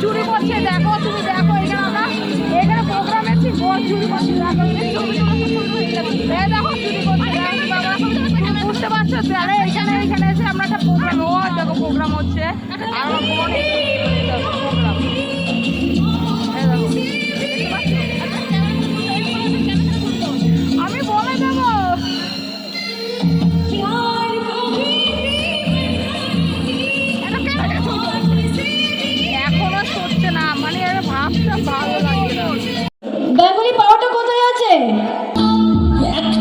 করছে, দেখো তুমি, দেখো এখানে আমরা। এখানে প্রোগ্রাম এসেছি বল চুরি করছি, দেখো। দেখো, চুরি করছে বুঝতে পারছ? তাহলে এখানে এখানে এসে আমরা একটা প্রোগ্রাম ও, দেখো প্রোগ্রাম হচ্ছে। আর